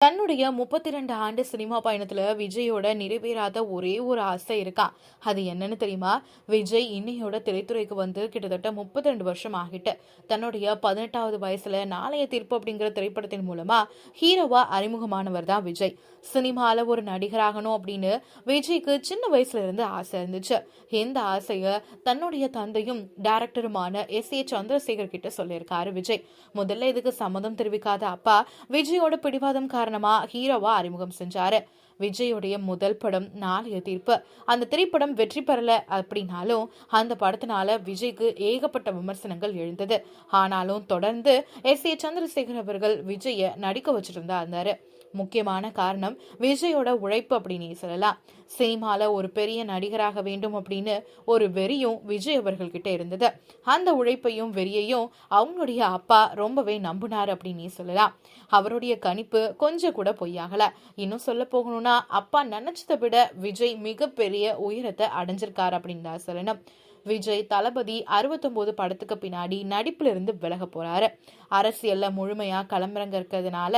தன்னுடைய முப்பத்தி ரெண்டு ஆண்டு சினிமா பயணத்துல விஜயோட நிறைவேறாத ஒரே ஒரு ஆசை இருக்கா? அது என்னன்னு தெரியுமா? விஜய் இன்னையோட திரைத்துறைக்கு வந்து கிட்டத்தட்ட முப்பத்தி ரெண்டு வருஷம் ஆகிட்டு தன்னுடைய பதினெட்டாவது வயசுல நாளைய தீர்ப்பு அப்படிங்கிற திரைப்படத்தின் மூலமா ஹீரோவா அறிமுகமானவர் தான் விஜய். சினிமால ஒரு நடிகராகணும் அப்படின்னு விஜய்க்கு சின்ன வயசுல இருந்து ஆசை இருந்துச்சு. இந்த ஆசைய தன்னுடைய தந்தையும் டைரக்டருமான எஸ் ஏ சந்திரசேகர் கிட்ட சொல்லியிருக்காரு விஜய். முதல்ல இதுக்கு சம்மதம் தெரிவிக்காத அப்பா விஜயோட பிடிவாதம் காரணமா ஹீரோவா அறிமுகம் செஞ்சாரு. விஜயுடைய முதல் படம் நாளைய தீர்ப்பு. அந்த திரைப்படம் வெற்றி பெறல அப்படின்னாலும் அந்த படத்தினால விஜய்க்கு ஏகப்பட்ட விமர்சனங்கள் எழுந்தது. ஆனாலும் தொடர்ந்து எஸ். ஏ. சந்திரசேகர் அவர்கள் விஜய நடிக்க வச்சிருந்தா இருந்தாரு. முக்கியமான காரணம் விஜயோட உழைப்பு அப்படின்னு சொல்லலாம். சினிமால ஒரு பெரிய நடிகராக வேண்டும் அப்படின்னு ஒரு வெறியும் விஜய் அவர்கள்கிட்ட இருந்தது. அந்த உழைப்பையும் வெறியையும் அவங்களுடைய அப்பா ரொம்பவே நம்பினார் அப்படின்னு சொல்லலாம். அவருடைய கணிப்பு கொஞ்சம் கூட பொய்யாகல. இன்னும் சொல்ல போகணும்னா அப்பா நினைச்சதை விட விஜய் மிகப்பெரிய உயரத்தை அடைஞ்சிருக்காரு அப்படின்னு தான் சொல்லணும். விஜய் தளபதி அறுபத்தொம்போது படத்துக்கு பின்னாடி நடிப்புல இருந்து விலக போறாரு. அரசியல்ல முழுமையா களமிறங்க இருக்கிறதுனால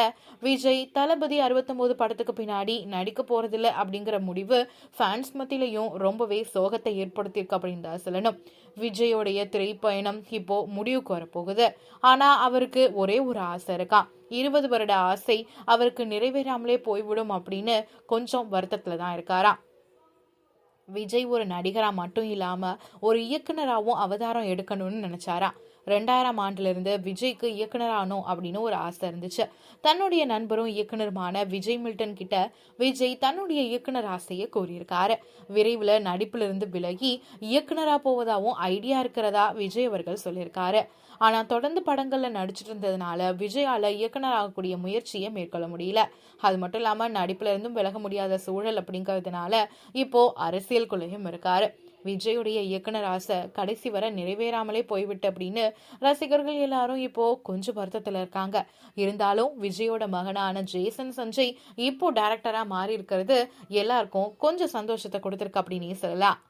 விஜய் தளபதி அறுபத்தொம்போது படத்துக்கு பின்னாடி நடிக்க போறதில்ல அப்படிங்கிற முடிவு ஃபேன்ஸ் மத்தியிலையும் ரொம்பவே சோகத்தை ஏற்படுத்தியிருக்கு அப்படின்னு தான் சொல்லணும். விஜயோடைய திரைப்பயணம் இப்போ முடிவுக்கு வரப்போகுது. ஆனா அவருக்கு ஒரே ஒரு ஆசை இருக்கான் இருபது வருட ஆசை அவருக்கு நிறைவேறாமலே போய்விடும் அப்படின்னு கொஞ்சம் வருத்தத்துல தான் இருக்காராம் விஜய் ஒரு நடிகரா மட்டும் இல்லாம ஒரு இயக்குனராகவும் அவதாரம் எடுக்கணும்னு நினைச்சாராம் ரெண்டாயிரம் ஆண்டிலிருந்து விஜய்க்கு இயக்குனரானோம் அப்படின்னு ஒரு ஆசை இருந்துச்சு. தன்னுடைய நண்பரும் இயக்குனருமான விஜய் மில்டன் கிட்ட விஜய் தன்னுடைய இயக்குனர் ஆசையை கூறியிருக்காரு. விரைவில் நடிப்பிலிருந்து விலகி இயக்குனரா போவதாகவும் ஐடியா இருக்கிறதா விஜய் அவர்கள் சொல்லியிருக்காரு. ஆனால் தொடர்ந்து படங்களில் நடிச்சிட்டு இருந்ததுனால விஜயால இயக்குனர் ஆகக்கூடிய முயற்சியை மேற்கொள்ள முடியல. அது மட்டும் இல்லாமல் நடிப்புல இருந்தும் விலக முடியாத சூழல் அப்படிங்கிறதுனால இப்போ அரசியலுக்குள்ளேயும் இருக்காரு. விஜயுடைய இயக்குனர் ஆசை கடைசி வரை நிறைவேறாமலே போய்விட்டு அப்படின்னு ரசிகர்கள் எல்லாரும் இப்போ கொஞ்சம் வருத்தத்துல இருக்காங்க. இருந்தாலும் விஜயோட மகனான ஜேசன் சஞ்சய் இப்போ டைரக்டரா மாறி இருக்கிறது எல்லாருக்கும் கொஞ்சம் சந்தோஷத்தை கொடுத்துருக்கு அப்படின்னே சொல்லலாம்.